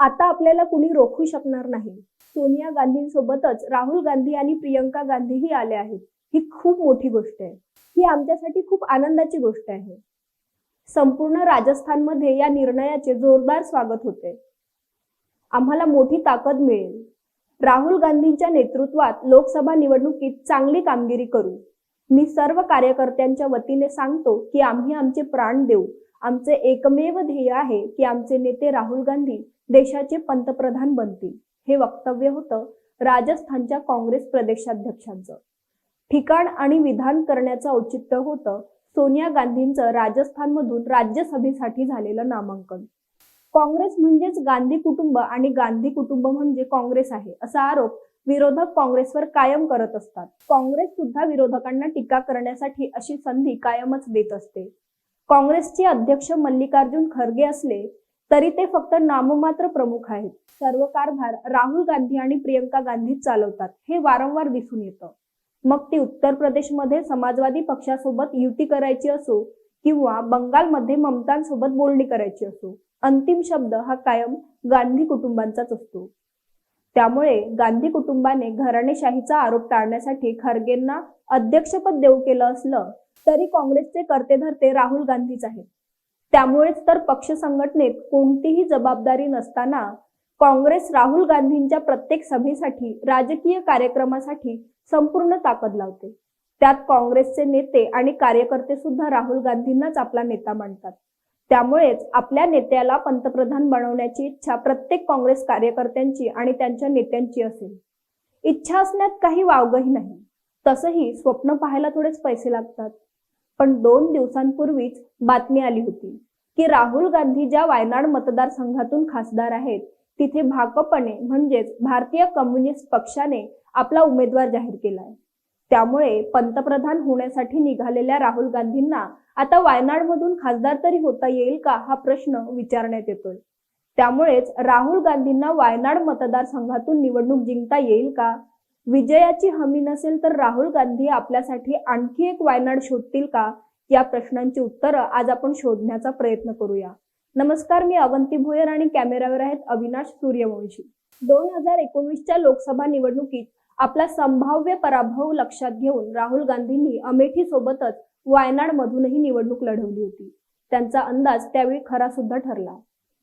आता आपल्याला कुणी रोखू शकणार नाही. सोनिया गांधींसोबतच राहुल गांधी आणि प्रियंका गांधीही आले आहेत. ही खूप मोठी गोष्ट आहे. ही आमच्यासाठी खूप आनंदाची गोष्ट आहे. संपूर्ण राजस्थानमध्ये या निर्णयाचे जोरदार स्वागत होते. आम्हाला मोठी ताकद मिळेल. राहुल गांधींच्या नेतृत्वात लोकसभा निवडणुकीत चांगली कामगिरी करू. मी सर्व कार्यकर्त्यांच्या वतीने सांगतो की आम्ही आमचे प्राण देऊ. आमचे एकमेव ध्येय आहे की आमचे नेते राहुल गांधी देशाचे पंतप्रधान बनतील. हे वक्तव्य होतं राजस्थानच्या काँग्रेस प्रदेशाध्यक्षांचं. ठिकाण आणि विधान करण्याचं औचित्य होतं सोनिया गांधींचं राजस्थानमधून राज्यसभेसाठी झालेलं नामांकन. काँग्रेस म्हणजेच गांधी कुटुंब आणि गांधी कुटुंब म्हणजे काँग्रेस आहे असा आरोप विरोधक काँग्रेसवर कायम करत असतात. काँग्रेस सुद्धा विरोधकांना टीका करण्यासाठी अशी संधी कायमच देत असते. काँग्रेसचे अध्यक्ष मल्लिकार्जुन खरगे असले तरी ते फक्त नाममात्र प्रमुख आहेत. सर्व कारभार राहुल गांधी आणि प्रियंका गांधी चालवतात. हे वारंवार दिसून येतं. मग ती उत्तर प्रदेशमध्ये समाजवादी पक्षासोबत युती करायची असो किंवा बंगालमध्ये ममतांसोबत बोलणी करायची असो अंतिम शब्द हा कायम गांधी कुटुंबांचाच असतो. त्यामुळे गांधी कुटुंबाने घराणेशाहीचा आरोप टाळण्यासाठी खरगेंना अध्यक्षपद देऊ केलं असलं तरी काँग्रेसचे कर्तेधर्ते राहुल गांधीच आहेत. त्यामुळेच तर पक्ष संघटनेत कोणतीही जबाबदारी नसताना काँग्रेस राहुल गांधींच्या प्रत्येक सभेसाठी राजकीय कार्यक्रमासाठी संपूर्ण ताकद लावते. त्यात काँग्रेसचे नेते आणि कार्यकर्ते सुद्धा राहुल गांधींनाच आपला नेता मानतात. त्यामुळेच आपल्या नेत्याला पंतप्रधान बनवण्याची इच्छा प्रत्येक काँग्रेस कार्यकर्त्यांची आणि त्यांच्या नेत्यांची असेल. इच्छा असण्यात काही वावगही नाही. तसंही स्वप्न पाहायला थोडेच पैसे लागतात. पण दोन दिवसांपूर्वीच बातमी आली होती की राहुल गांधी ज्या वायनाड मतदारसंघातून खासदार आहेत तिथे भाकपने म्हणजेच भारतीय कम्युनिस्ट पक्षाने आपला उमेदवार जाहीर केलाय. त्यामुळे पंतप्रधान होण्यासाठी निघालेल्या राहुल गांधींना आता वायनाडमधून खासदार तरी होता येईल का हा प्रश्न विचारण्यात येतोय. त्यामुळेच राहुल गांधींना वायनाड मतदारसंघातून निवडणूक जिंकता येईल का? विजयाची हमी नसेल तर राहुल गांधी आपल्यासाठी आणखी एक वायनाड शोधतील का? या प्रश्नांची उत्तरं आज आपण शोधण्याचा प्रयत्न करूया. नमस्कार मी अवंती भोयर आणि कॅमेऱ्यावर आहेत अविनाश सूर्यवंशी. दोन हजार एकोणवीसच्या लोकसभा निवडणुकीत आपला संभाव्य पराभव लक्षात घेऊन राहुल गांधींनी अमेठी सोबतच वायनाड मधूनही निवडणूक लढवली होती. त्यांचा अंदाज त्यावेळी खरा सुद्धा ठरला.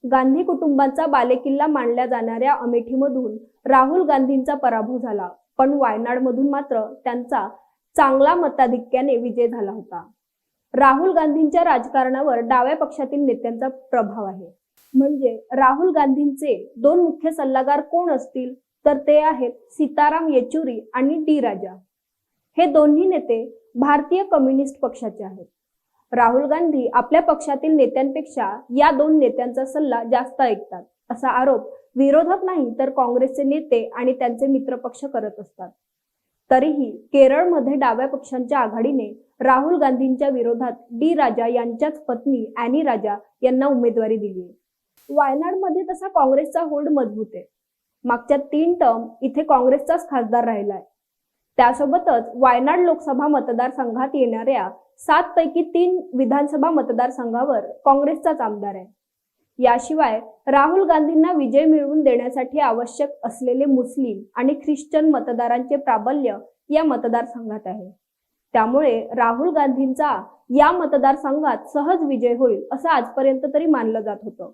गांधी कुटुंबाचा बालेकिल्ला मानल्या जाणाऱ्या अमेठीमधून राहुल गांधींचा पराभव झाला. पण वायनाडमधून मात्र त्यांचा चांगला मताधिक्याने विजय झाला होता. राहुल गांधींच्या राजकारणावर डाव्या पक्षातील नेत्यांचा प्रभाव आहे. म्हणजे राहुल गांधींचे दोन मुख्य सल्लागार कोण असतील? तर ते आहेत सीताराम येचुरी आणि डी राजा. हे दोन्ही नेते भारतीय कम्युनिस्ट पक्षाचे आहेत. राहुल गांधी आपल्या पक्षातील नेत्यांपेक्षा या दोन नेत्यांचा सल्ला जास्त ऐकतात. असा आरोप विरोधक नाही तर काँग्रेसचे नेते आणि त्यांचे मित्रपक्ष करत असतात. तरीही केरळमध्ये डाव्या पक्षांच्या आघाडीने राहुल गांधींच्या विरोधात डी राजा यांच्याच पत्नी अॅनी राजा यांना उमेदवारी दिली. आहे वायनाडमध्ये तसा काँग्रेसचा होल्ड मजबूत आहे. मागच्या तीन टर्म इथे काँग्रेसचाच खासदार राहिलाय. त्यासोबतच वायनाड लोकसभा मतदारसंघात येणाऱ्या सात पैकी तीन विधानसभा मतदारसंघावर काँग्रेसचाच आमदार आहे. याशिवाय राहुल गांधींना विजय मिळवून देण्यासाठी आवश्यक असलेले मुस्लिम आणि ख्रिश्चन मतदारांचे प्राबल्य या मतदारसंघात आहे. त्यामुळे राहुल गांधींचा या मतदारसंघात सहज विजय होईल असं आजपर्यंत तरी मानलं जात होतं.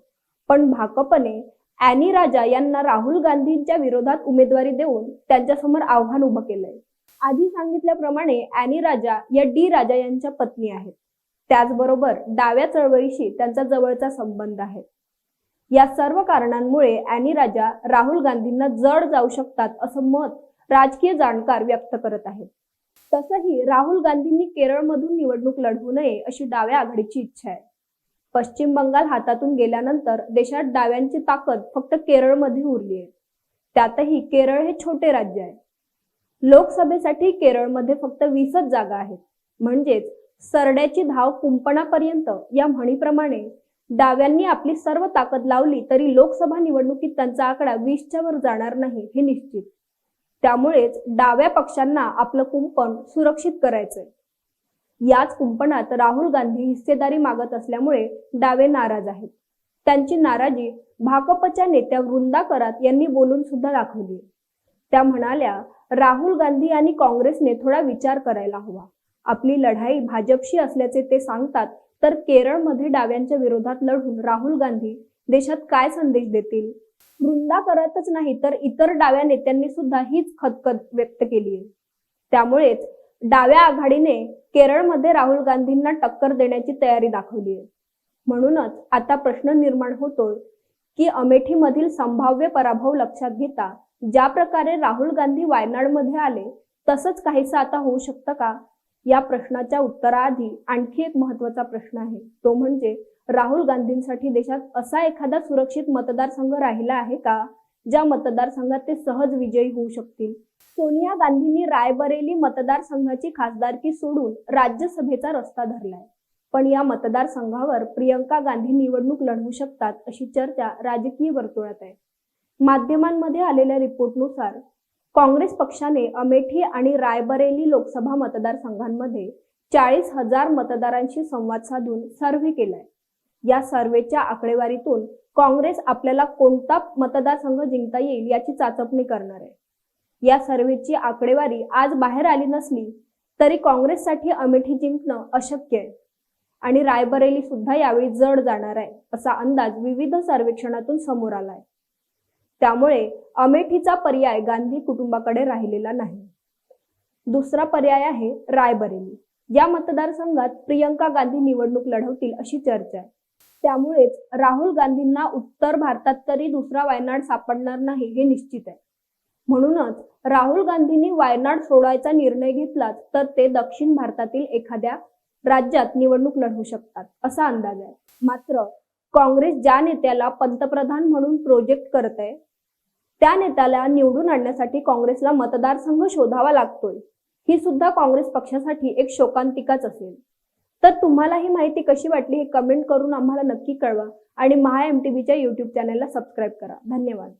पण भाकपने ॲनी राजा यांना राहुल गांधींच्या विरोधात उमेदवारी देऊन त्यांच्यासमोर आव्हान उभं केलंय. आधी सांगितल्याप्रमाणे अॅनी राजा या डी राजा यांच्या पत्नी आहेत. त्याचबरोबर डाव्या चळवळीशी त्यांचा जवळचा संबंध आहे. या सर्व कारणांमुळे अॅनी राजा राहुल गांधींना जड जाऊ शकतात असं मत राजकीय जाणकार व्यक्त करत आहेत. तसंही राहुल गांधींनी केरळमधून निवडणूक लढवू नये अशी डाव्या आघाडीची इच्छा आहे. पश्चिम बंगाल हातातून गेल्यानंतर देशात डाव्यांची ताकद फक्त केरळमध्ये उरली आहे. त्यातही केरळ हे छोटे राज्य आहे. लोकसभेसाठी केरळमध्ये फक्त वीसच जागा आहेत. म्हणजेच सरड्याची धाव कुंपणापर्यंत या म्हणीप्रमाणे डाव्यांनी आपली सर्व ताकद लावली तरी लोकसभा निवडणुकीत त्यांचा आकडा वीसच्या वर जाणार नाही हे निश्चित. त्यामुळेच डाव्या पक्षांना आपलं कुंपण सुरक्षित करायचंय. याच कुंपणात राहुल गांधी हिस्सेदारी मागत असल्यामुळे डावे नाराज आहेत. त्यांची नाराजी भाकपच्या नेत्या वृंदा करात यांनी बोलून सुद्धा दाखवली. त्या म्हणाल्या राहुल गांधी आणि काँग्रेसने थोडा विचार करायला हवा. आपली लढाई भाजपशी असल्याचे ते सांगतात तर केरळमध्ये डाव्यांच्या विरोधात लढून राहुल गांधी देशात काय संदेश देतील? वृंदा करतच नाही तर इतर डाव्या नेत्यांनी सुद्धा हीच खतखत व्यक्त केली आहे. त्यामुळेच डाव्या आघाडीने केरळमध्ये राहुल गांधींना टक्कर देण्याची तयारी दाखवली आहे. म्हणूनच आता प्रश्न निर्माण होतोय की अमेठीमधील संभाव्य पराभव लक्षात घेता ज्या प्रकारे राहुल गांधी वायनाडमध्ये आले तसंच काहीसं आता होऊ शकतं का? या प्रश्नाच्या उत्तराआधी आणखी एक महत्त्वाचा प्रश्न आहे. तो म्हणजे राहुल गांधींसाठी देशात असा एखादा सुरक्षित मतदारसंघ राहिला आहे का ज्या मतदारसंघात ते सहज विजयी होऊ शकतील? सोनिया गांधींनी रायबरेली मतदारसंघाची खासदारकी सोडून राज्यसभेचा रस्ता धरलाय. पण या मतदारसंघावर प्रियंका गांधी निवडणूक लढवू शकतात अशी चर्चा राजकीय वर्तुळात आहे. माध्यमांमध्ये आलेल्या रिपोर्टनुसार काँग्रेस पक्षाने अमेठी आणि रायबरेली लोकसभा मतदारसंघांमध्ये चाळीस हजार मतदारांशी संवाद साधून सर्व्हे केलाय. या सर्व्हेच्या आकडेवारीतून काँग्रेस आपल्याला कोणता मतदारसंघ जिंकता येईल याची चाचपणी करणार आहे. या सर्व्हेची आकडेवारी आज बाहेर आली नसली तरी काँग्रेससाठी अमेठी जिंकणं अशक्य आहे. आणि रायबरेली सुद्धा यावेळी जड जाणार आहे असा अंदाज विविध सर्वेक्षणातून समोर आलाय. त्यामुळे अमेठीचा पर्याय गांधी कुटुंबाकडे राहिलेला नाही. दुसरा पर्याय आहे रायबरेली. या मतदारसंघात प्रियंका गांधी निवडणूक लढवतील अशी चर्चा आहे. त्यामुळेच राहुल गांधींना उत्तर भारतात तरी दुसरा वायनाड सापडणार नाही हे निश्चित आहे. म्हणूनच राहुल गांधींनी वायनाड सोडायचा निर्णय घेतला तर ते दक्षिण भारतातील एखाद्या राज्यात निवडणूक लढवू शकतात असा अंदाज आहे. मात्र काँग्रेस ज्या नेत्याला पंतप्रधान म्हणून प्रोजेक्ट करत आहे त्या नेत्याला निवडून आणण्यासाठी काँग्रेसला मतदारसंघ शोधावा लागतोय. ही सुद्धा काँग्रेस पक्षासाठी एक शोकांतिकाच असेल. तर तुम्हाला ही माहिती कशी वाटली हे कमेंट करून आम्हाला नक्की कळवा. आणि महा एम टी व्हीच्या युट्यूब चॅनलला सबस्क्राईब करा. धन्यवाद.